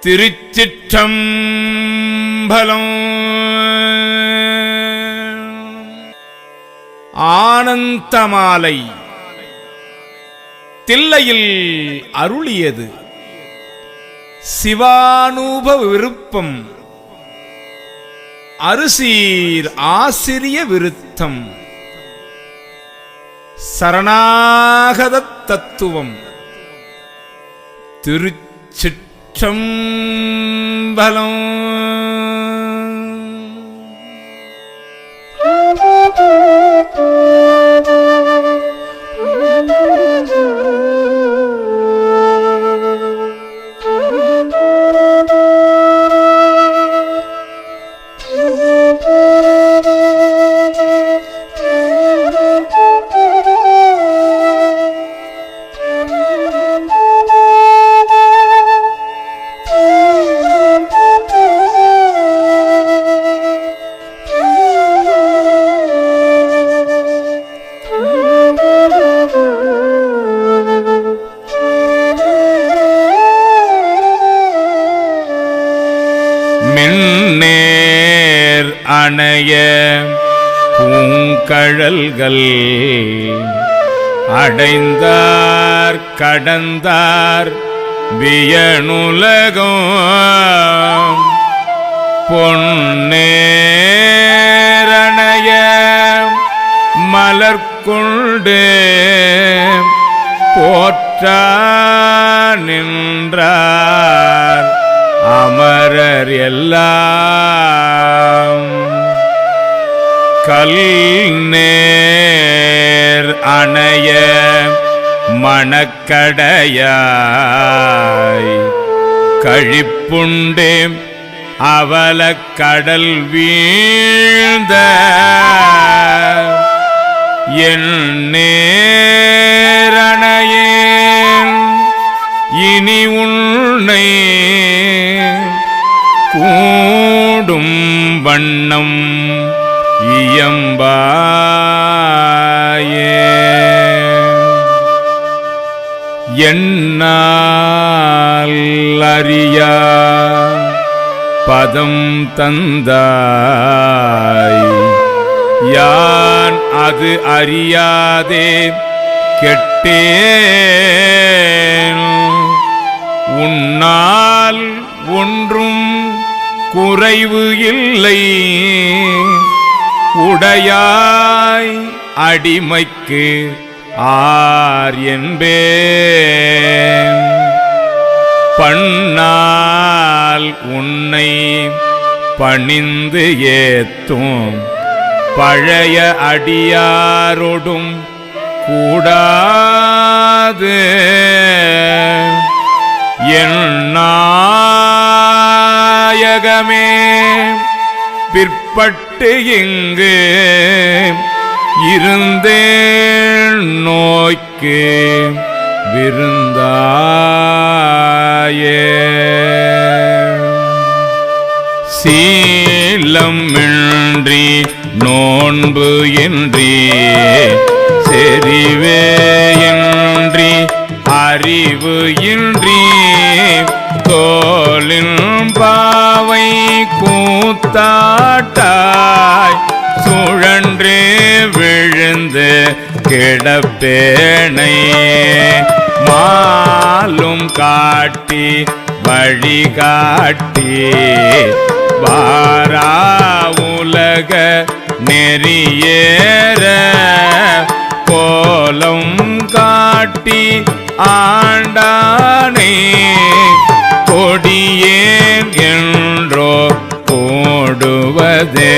திருச்சிற்றம்பலம். ஆனந்தமாலை தில்லையில் அருளியது. சிவானூப விருப்பம். அரிசீர் ஆசிரிய விருத்தம். சரணாகத தத்துவம். திருச்சிற்றம்பலம் மின்னேர் அணைய பூங்கழல்கள் அடைந்தார் கடந்தார் வியனுலகம். பொன்னேரணைய மலர்கொண்டு போற்றா நின்றார். அமரர் எல்லாம். கல் நேர் அணைய மணக்கடையாய். கழிப்புண்டே அவலக் கடல் வீழ்ந்த. என் நேரணையேன் இனி உன்னை கூடும் வண்ணம் இயம்பாயே. என்னால் அறியா பதம் தந்தாய்? யான் அது அறியாதே கெட்டேன். உன்னால் ஒன்றும் குறைவு இல்லை. உடையாய் அடிமைக்கு ஆர் என்பேன். பண்ணால் உன்னை பணிந்து ஏத்தும். பழைய அடியாரோடும் கூடாது. என் நாயகமே பிற்பட்டு இங்கு இருந்தே நோய்க்கு விருந்தாயே. சீலம் இன்றி நோன்பு இன்றி செறிவே இன்றி அறிவு இன்றி தாட்டாய் சுழன்றே விழுந்து கிடப்பேனை. மாலும் காட்டி வழிகாட்டி வாரா உலக நெறியேற. கோலம் காட்டி ஆண்டானே போடுவதே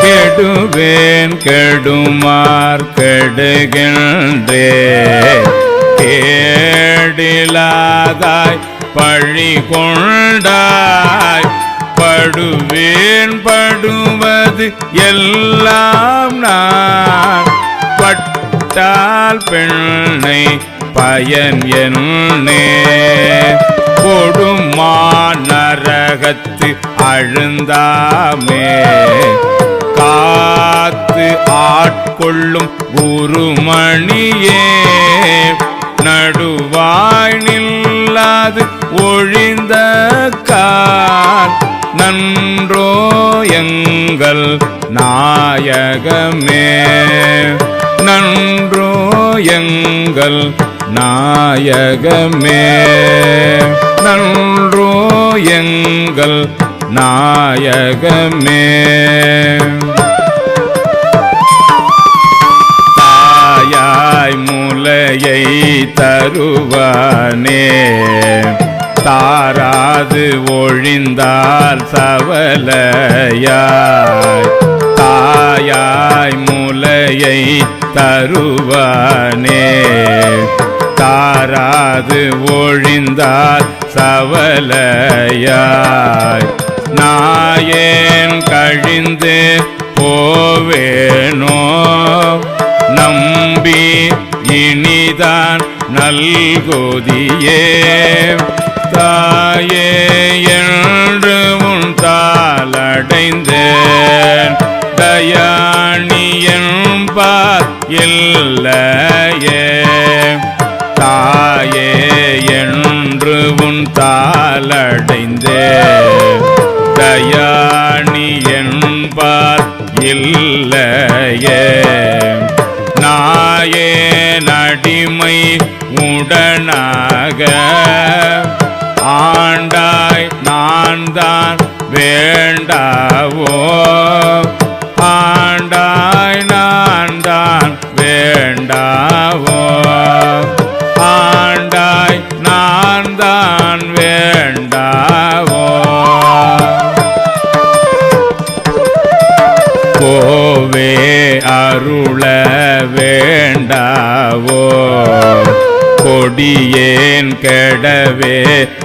கெடுவேன் கெடுமார் கெடுகின்றே கேடிலாதாய் பழி கொண்டாய் படுவேன் படுவது எல்லாம் நான். பட்டால் பெண்ணை பயன் என்னே. கொடுமா நரகத்து அழுந்தாமே. காத்து ஆட்கொள்ளும் குருமணியே நடுவாய் நில்லாது ஒழிந்த கார். நன்றோ எங்கள் நாயகமே. நன்றோ எங்கள் நாயகமே. நன்றோ எங்கள் நாயகமே. தாயாய் முலையை தருவானே. தாராது ஒழிந்தால் சவலையாய். தாயாய் முலையை தருவானே. தாராது ஒழிந்தார் சவலையாய். நாயேன் கழிந்து போவேனோ? நம்பி இனிதான் நல்கோதியே. தாயே என்று உன் தாளடைந்தேன். தயாணியன் பார் இல்லையே. தாயே என்று உன் தாளடைந்தே. தயாணி என்பார் இல்லையே. நாயே நடிமை உடனாக. ஆண்டாய் நான் தான் வேண்டாவோ.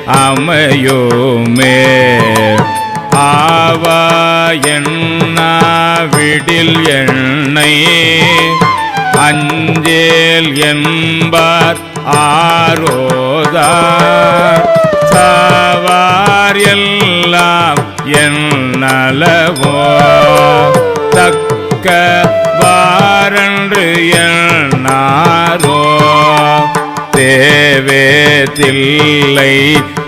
அமையோமே. ஆவா விடில் எண்ணை. அஞ்சேல் என்பார் ஆரோதா. சாவார் எல்லாம் என் நலவோ. தக்க வாரன்று எண்ணாரோ. தேவேதில்லை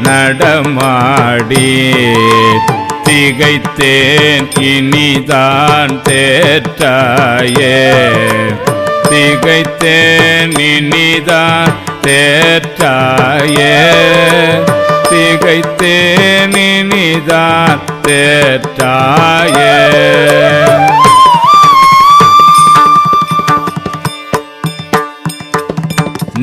நடமாடி. திகைத்தேன் இனிதான் தேற்றாயே. திகைத்தேன் இனிதான் தேற்றாயே. திகைத்தேன் இனிதான் தேற்றாயே.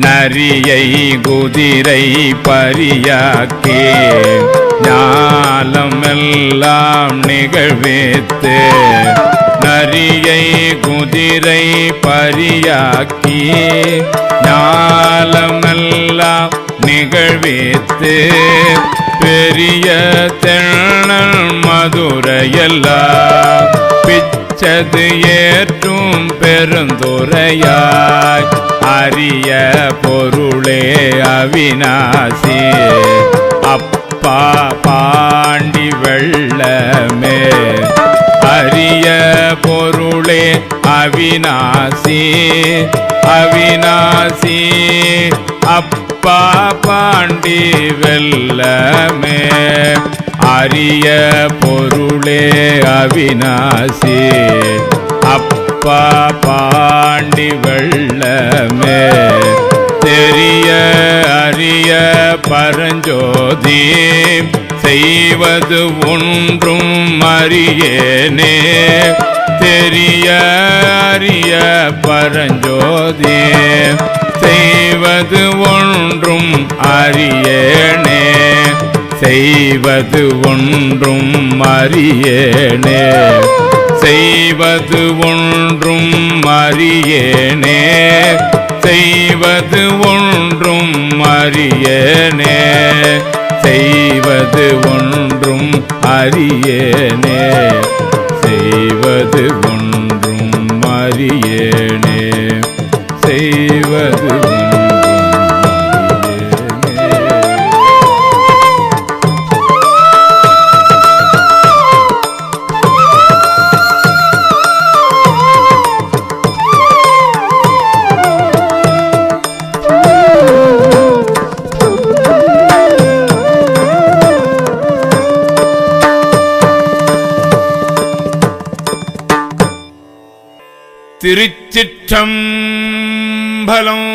நரியை குதிரை பரியாக்கே. ஞாலமெல்லாம் நிகழ்வித்து. நரியை குதிரை பரியாக்கி. ஞாலமெல்லாம் நிகழ்வித்து. பெரிய தெண்ணல் மதுரையெல்லாம் பிச்சது ஏற்றும் பெருந்துரையாய். அரிய பொருளே அவிநாசி. அப்பா பாண்டி வெள்ளமே. அரிய பொருளே அவிநாசி. அவிநாசி அப்பா பாண்டி வெள்ளமே. அரிய பொருளே அவிநாசி. அப்பா பாண்டி வெள்ளமே. தெரிய அறிய பரஞ்சோதி செய்வது ஒன்றும் அறியேனே. தெரிய அறிய பரஞ்சோதி செய்வது ஒன்றும் அறியேனே. செய்வது ஒன்றும் அறியேனே. செய்வது ஒன்றும் அறியேனே. செய்வது ஒன்றும் அறியேனே. செய்வது ஒன்றும் அறியேனே. செய்வது ஒன்றும் அறியேனே. திருச்சிற்றம்பலம்.